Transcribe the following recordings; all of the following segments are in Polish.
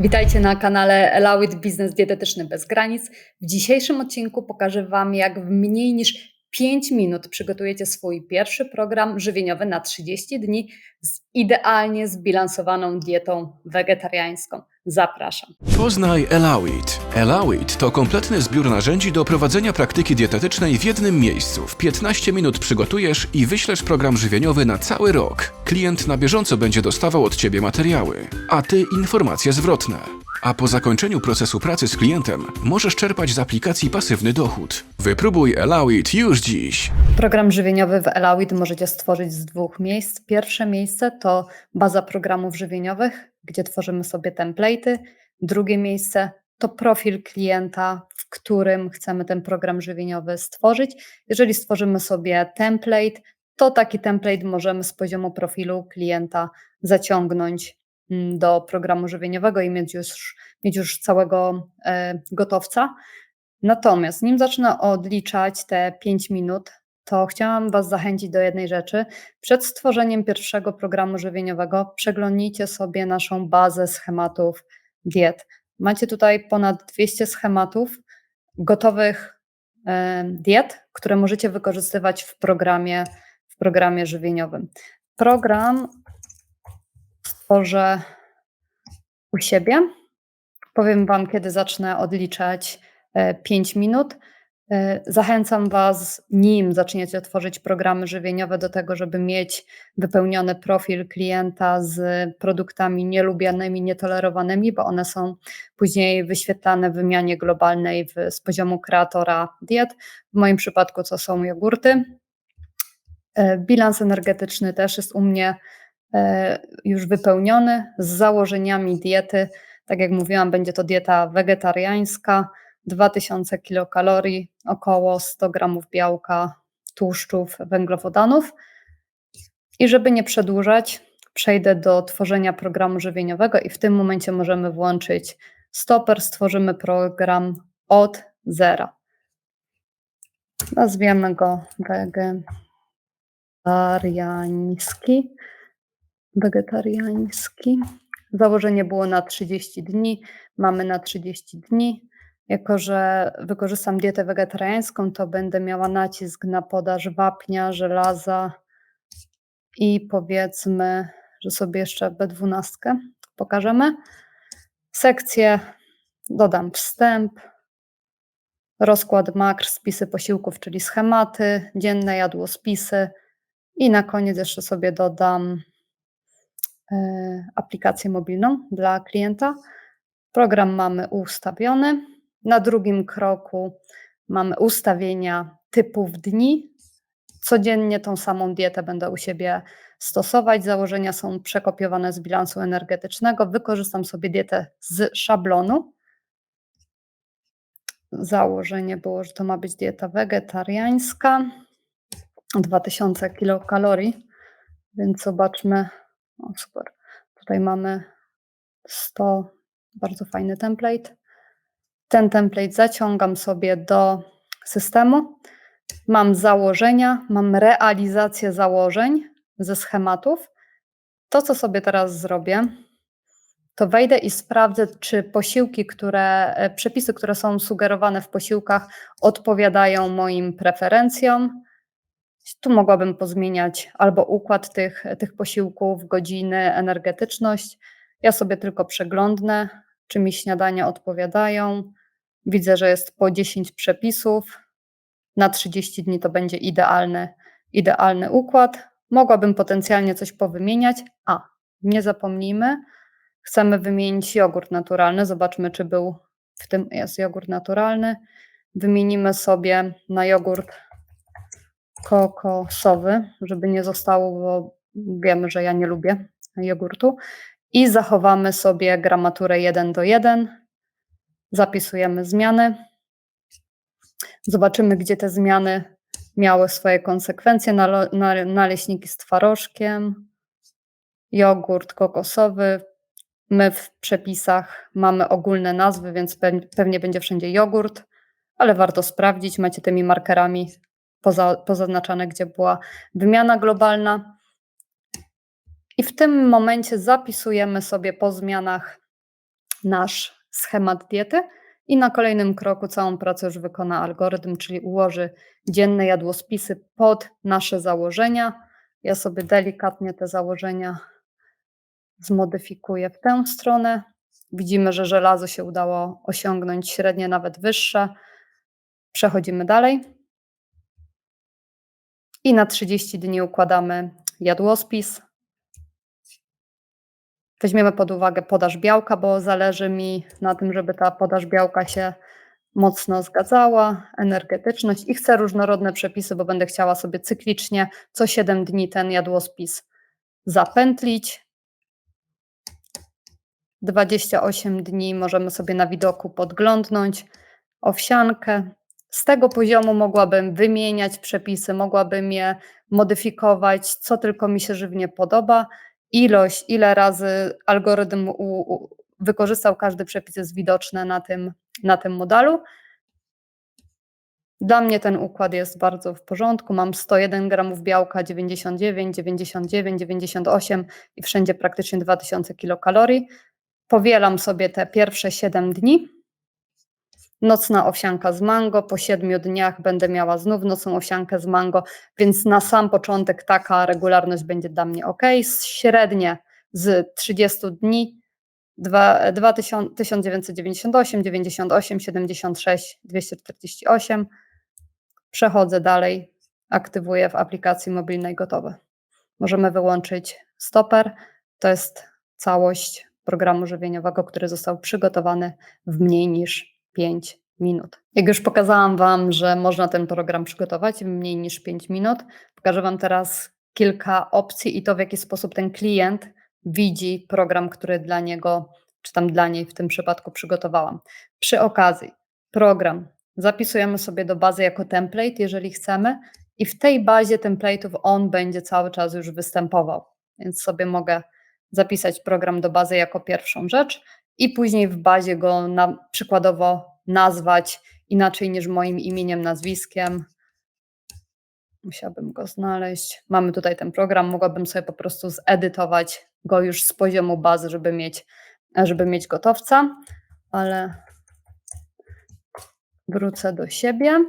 Witajcie na kanale Allow It Business Dietetyczny Bez Granic. W dzisiejszym odcinku pokażę Wam, jak w mniej niż 5 minut przygotujecie swój pierwszy program żywieniowy na 30 dni z idealnie zbilansowaną dietą wegetariańską. Zapraszam. Poznaj Elawit. Elawit to kompletny zbiór narzędzi do prowadzenia praktyki dietetycznej w jednym miejscu. W 15 minut przygotujesz i wyślesz program żywieniowy na cały rok. Klient na bieżąco będzie dostawał od Ciebie materiały, a Ty informacje zwrotne. A po zakończeniu procesu pracy z klientem możesz czerpać z aplikacji pasywny dochód. Wypróbuj Elawit już dziś. Program żywieniowy w Elawit możecie stworzyć z dwóch miejsc. Pierwsze miejsce to baza programów żywieniowych, gdzie tworzymy sobie template'y. Drugie miejsce to profil klienta, w którym chcemy ten program żywieniowy stworzyć. Jeżeli stworzymy sobie template, to taki template możemy z poziomu profilu klienta zaciągnąć do programu żywieniowego i mieć już, mieć już całego e, gotowca. Natomiast nim zacznę odliczać te 5 minut, to chciałam Was zachęcić do jednej rzeczy. Przed stworzeniem pierwszego programu żywieniowego przeglądnijcie sobie naszą bazę schematów diet. Macie tutaj ponad 200 schematów gotowych e, diet, które możecie wykorzystywać w programie, w programie żywieniowym. Program stworzę u siebie. Powiem Wam, kiedy zacznę odliczać 5 minut. E, zachęcam Was, nim zaczniecie tworzyć programy żywieniowe, do tego, żeby mieć wypełniony profil klienta z produktami nielubianymi, nietolerowanymi, bo one są później wyświetlane w wymianie globalnej w, z poziomu kreatora diet. W moim przypadku to są jogurty. E, bilans energetyczny też jest u mnie e, już wypełniony z założeniami diety. Tak jak mówiłam, będzie to dieta wegetariańska 2000 kilokalorii, około 100 gramów białka, tłuszczów, węglowodanów. I żeby nie przedłużać, przejdę do tworzenia programu żywieniowego i w tym momencie możemy włączyć stoper, stworzymy program od zera. Nazwiemy go wegetariański. Wegetariański. Założenie było na 30 dni, mamy na 30 dni. Jako, że wykorzystam dietę wegetariańską, to będę miała nacisk na podaż wapnia, żelaza i powiedzmy, że sobie jeszcze B12 pokażemy. Sekcję dodam wstęp, rozkład makr, spisy posiłków, czyli schematy, dzienne jadłospisy i na koniec jeszcze sobie dodam aplikację mobilną dla klienta. Program mamy ustawiony. Na drugim kroku mamy ustawienia typów dni. Codziennie tą samą dietę będę u siebie stosować. Założenia są przekopiowane z bilansu energetycznego. Wykorzystam sobie dietę z szablonu. Założenie było, że to ma być dieta wegetariańska. 2000 kilokalorii, więc zobaczmy. O, super. Tutaj mamy 100, bardzo fajny template. Ten template zaciągam sobie do systemu. Mam założenia, mam realizację założeń ze schematów. To, co sobie teraz zrobię, to wejdę i sprawdzę, czy posiłki, które, e, przepisy, które są sugerowane w posiłkach, odpowiadają moim preferencjom. Tu mogłabym pozmieniać albo układ tych, tych posiłków, godziny, energetyczność. Ja sobie tylko przeglądnę, czy mi śniadania odpowiadają. Widzę, że jest po 10 przepisów. Na 30 dni to będzie idealny, idealny układ. Mogłabym potencjalnie coś powymieniać. A, nie zapomnijmy, chcemy wymienić jogurt naturalny. Zobaczmy, czy był w tym jest jogurt naturalny. Wymienimy sobie na jogurt kokosowy, żeby nie zostało, bo wiemy, że ja nie lubię jogurtu. I zachowamy sobie gramaturę 1 do 1 zapisujemy zmiany. Zobaczymy, gdzie te zmiany miały swoje konsekwencje. Naleśniki z twarożkiem, jogurt kokosowy. My w przepisach mamy ogólne nazwy, więc pewnie będzie wszędzie jogurt, ale warto sprawdzić. Macie tymi markerami poza, pozaznaczane, gdzie była wymiana globalna. I w tym momencie zapisujemy sobie po zmianach nasz schemat diety i na kolejnym kroku całą pracę już wykona algorytm, czyli ułoży dzienne jadłospisy pod nasze założenia. Ja sobie delikatnie te założenia zmodyfikuję w tę stronę. Widzimy, że żelazo się udało osiągnąć średnie, nawet wyższe. Przechodzimy dalej. I na 30 dni układamy jadłospis. Weźmiemy pod uwagę podaż białka, bo zależy mi na tym, żeby ta podaż białka się mocno zgadzała, energetyczność i chcę różnorodne przepisy, bo będę chciała sobie cyklicznie co 7 dni ten jadłospis zapętlić. 28 dni możemy sobie na widoku podglądnąć owsiankę. Z tego poziomu mogłabym wymieniać przepisy, mogłabym je modyfikować, co tylko mi się żywnie podoba. Ilość, ile razy algorytm u, u, wykorzystał każdy przepis jest widoczne na tym, na tym modelu. Dla mnie ten układ jest bardzo w porządku. Mam 101 gramów białka, 99, 99, 98 i wszędzie praktycznie 2000 kilokalorii. Powielam sobie te pierwsze 7 dni. Nocna owsianka z mango. Po 7 dniach będę miała znów nocną owsiankę z mango, więc na sam początek taka regularność będzie dla mnie ok. Średnie z 30 dni 1998, 98, 76, 248. Przechodzę dalej, aktywuję w aplikacji mobilnej gotowe. Możemy wyłączyć stoper. To jest całość programu żywieniowego, który został przygotowany w mniej niż 5 minut. Jak już pokazałam Wam, że można ten program przygotować w mniej niż 5 minut, pokażę Wam teraz kilka opcji i to, w jaki sposób ten klient widzi program, który dla niego, czy tam dla niej w tym przypadku przygotowałam. Przy okazji, program zapisujemy sobie do bazy jako template, jeżeli chcemy, i w tej bazie template'ów on będzie cały czas już występował. Więc sobie mogę zapisać program do bazy jako pierwszą rzecz i później w bazie go na, przykładowo nazwać inaczej niż moim imieniem, nazwiskiem. Musiałabym go znaleźć. Mamy tutaj ten program, mogłabym sobie po prostu zedytować go już z poziomu bazy, żeby mieć, żeby mieć gotowca, ale wrócę do siebie.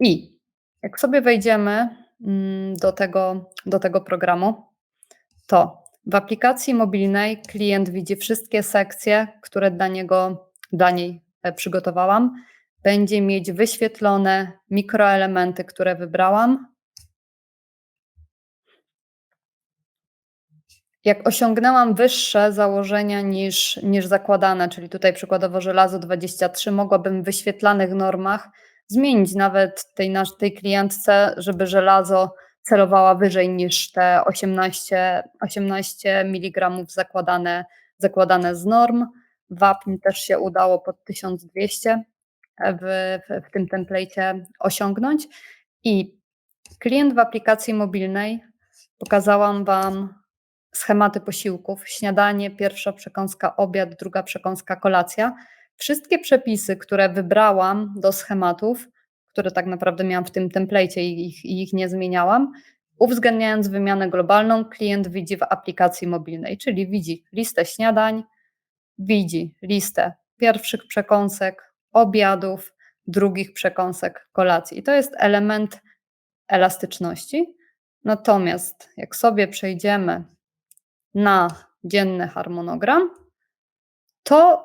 I jak sobie wejdziemy mm, do tego, do tego programu, to w aplikacji mobilnej klient widzi wszystkie sekcje, które dla niego, dla niej e, przygotowałam. Będzie mieć wyświetlone mikroelementy, które wybrałam. Jak osiągnęłam wyższe założenia niż, niż zakładane, czyli tutaj przykładowo żelazo 23, mogłabym w wyświetlanych normach zmienić nawet tej, tej klientce, żeby żelazo celowała wyżej niż te 18, 18 mg zakładane, zakładane z norm. Wapń też się udało pod 1200 w, w, w tym templecie osiągnąć. I klient w aplikacji mobilnej pokazałam Wam schematy posiłków: śniadanie, pierwsza przekąska, obiad, druga przekąska, kolacja. Wszystkie przepisy, które wybrałam do schematów, które tak naprawdę miałam w tym templecie i ich, i ich nie zmieniałam, uwzględniając wymianę globalną, klient widzi w aplikacji mobilnej, czyli widzi listę śniadań, widzi listę pierwszych przekąsek, obiadów, drugich przekąsek, kolacji. I to jest element elastyczności. Natomiast jak sobie przejdziemy na dzienny harmonogram, to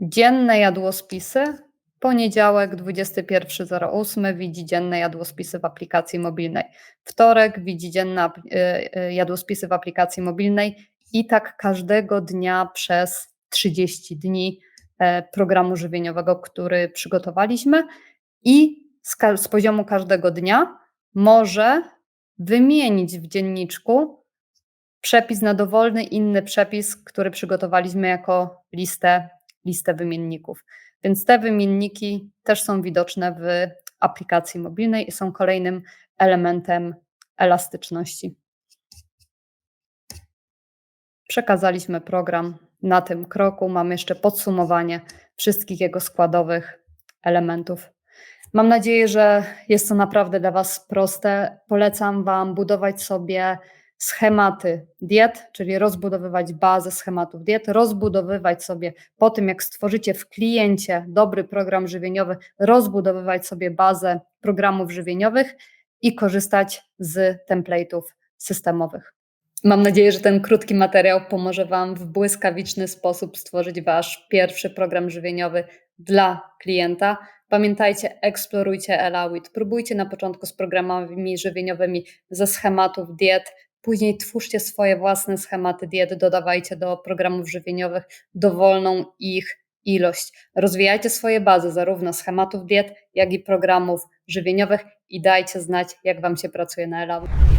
dzienne jadłospisy Poniedziałek 21.08 widzi dzienne jadłospisy w aplikacji mobilnej. Wtorek widzi dzienne y, y, jadłospisy w aplikacji mobilnej i tak każdego dnia przez 30 dni e, programu żywieniowego, który przygotowaliśmy i z, z poziomu każdego dnia może wymienić w dzienniczku przepis na dowolny inny przepis, który przygotowaliśmy jako listę, listę wymienników. Więc te wymienniki też są widoczne w aplikacji mobilnej i są kolejnym elementem elastyczności. Przekazaliśmy program na tym kroku. Mamy jeszcze podsumowanie wszystkich jego składowych elementów. Mam nadzieję, że jest to naprawdę dla Was proste. Polecam Wam budować sobie schematy diet, czyli rozbudowywać bazę schematów diet, rozbudowywać sobie po tym, jak stworzycie w kliencie dobry program żywieniowy, rozbudowywać sobie bazę programów żywieniowych i korzystać z template'ów systemowych. Mam nadzieję, że ten krótki materiał pomoże Wam w błyskawiczny sposób stworzyć Wasz pierwszy program żywieniowy dla klienta. Pamiętajcie, eksplorujcie Elawit, próbujcie na początku z programami żywieniowymi ze schematów diet, później twórzcie swoje własne schematy diet, dodawajcie do programów żywieniowych dowolną ich ilość. Rozwijajcie swoje bazy zarówno schematów diet, jak i programów żywieniowych i dajcie znać, jak Wam się pracuje na Elawit.